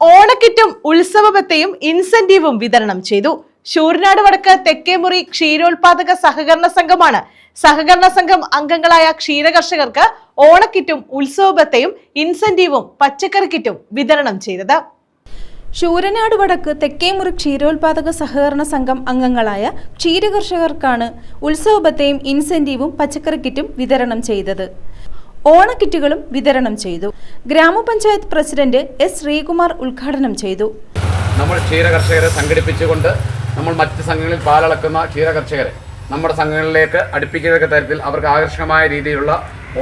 ഓണക്കിറ്റും ഉത്സവബത്തയും ഇൻസെന്റീവും വിതരണം ചെയ്തു. ശൂരനാട് വടക്ക് തെക്കേമുറി ക്ഷീരോത്പാദക സഹകരണ സംഘമാണ്. സഹകരണ സംഘം അംഗങ്ങളായ ക്ഷീരകർഷകർക്ക് ഓണക്കിറ്റും ഉത്സവബത്തയും ഇൻസെന്റീവും പച്ചക്കറി കിറ്റും വിതരണം ചെയ്തത്. ശൂരനാട് വടക്ക് തെക്കേമുറി ക്ഷീരോത്പാദക സഹകരണ സംഘം അംഗങ്ങളായ ക്ഷീരകർഷകർക്കാണ് ഉത്സവബത്തയും ഇൻസെന്റീവും പച്ചക്കറി കിറ്റും വിതരണം ചെയ്തത്. ഓണക്കിറ്റുകളും വിതരണം ചെയ്തു. ഗ്രാമപഞ്ചായത്ത് പ്രസിഡന്റ് എസ് ശ്രീകുമാർ ഉദ്ഘാടനം ചെയ്തു. നമ്മൾ ക്ഷീരകർഷകരെ സംഘടിപ്പിച്ചുകൊണ്ട് നമ്മൾ മറ്റ് സംഘങ്ങളിൽ പാലളക്കുന്ന ക്ഷീരകർഷകരെ നമ്മുടെ സംഘങ്ങളിലേക്ക് അടുപ്പിക്കത്തക്ക തരത്തിൽ അവർക്ക് ആകർഷകമായ രീതിയിലുള്ള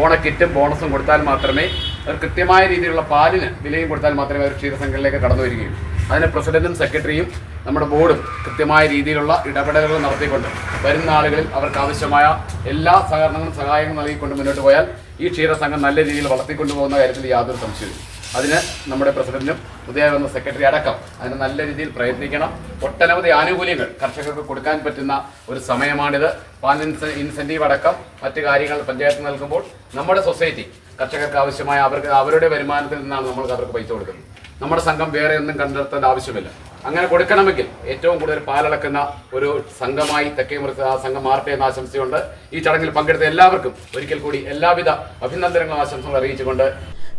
ഓണക്കിറ്റും ബോണസും കൊടുത്താൽ മാത്രമേ അവർ കൃത്യമായ രീതിയിലുള്ള പാലിന് വിലയും കൊടുത്താൽ മാത്രമേ അവർ ക്ഷീരസംഘങ്ങളിലേക്ക് കടന്നു വരികയുള്ളൂ അതിന് പ്രസിഡന്റും സെക്രട്ടറിയും നമ്മുടെ ബോർഡും കൃത്യമായ രീതിയിലുള്ള ഇടപെടലുകൾ നടത്തിക്കൊണ്ട് വരുന്ന ആളുകളിൽ അവർക്ക് ആവശ്യമായ എല്ലാ സഹകരണങ്ങളും സഹായങ്ങളും നൽകിക്കൊണ്ട് മുന്നോട്ട് പോയാൽ ഈ ക്ഷീരസംഘം നല്ല രീതിയിൽ വളർത്തിക്കൊണ്ടുപോകുന്ന കാര്യത്തിൽ യാതൊരു സംശയവും അതിന് നമ്മുടെ പ്രസിഡന്റും പുതിയ വന്ന സെക്രട്ടറി അടക്കം അതിന് നല്ല രീതിയിൽ പ്രയത്നിക്കണം. ഒട്ടനവധി ആനുകൂല്യങ്ങൾ കർഷകർക്ക് കൊടുക്കാൻ പറ്റുന്ന ഒരു സമയമാണിത്. പാൻ ഇൻസെന്റീവ് അടക്കം മറ്റു കാര്യങ്ങൾ പഞ്ചായത്ത് നൽകുമ്പോൾ നമ്മുടെ സൊസൈറ്റി കർഷകർക്ക് ആവശ്യമായ അവർക്ക് അവരുടെ വരുമാനത്തിൽ നിന്നാണ് നമ്മൾക്ക് അവർക്ക് പൈസ കൊടുക്കുന്നത്. നമ്മുടെ സംഘം വേറെ ഒന്നും കണ്ടെത്തേണ്ട ആവശ്യമില്ല. അങ്ങനെ കൊടുക്കണമെങ്കിൽ ഏറ്റവും കൂടുതൽ പാലളക്കുന്ന ഒരു സംഘമായി തെക്കേ മുറി ആ സംഘം മാറട്ടെ എന്ന ആശംസയുണ്ട്. ഈ ചടങ്ങിൽ പങ്കെടുത്ത എല്ലാവർക്കും ഒരിക്കൽ കൂടി എല്ലാവിധ അഭിനന്ദനങ്ങളും ആശംസകളും അറിയിച്ചുകൊണ്ട്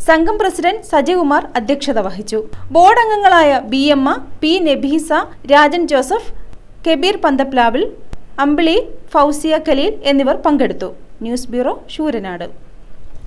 സംഘം പ്രസിഡന്റ് സജികുമാർ അധ്യക്ഷത വഹിച്ചു. ബോർഡ് അംഗങ്ങളായ B M P Nabeesa Rajan Joseph Kabeer Panthaplavil Ambili Fousiya Khaleel എന്നിവർ പങ്കെടുത്തു. News bureau Sooranad.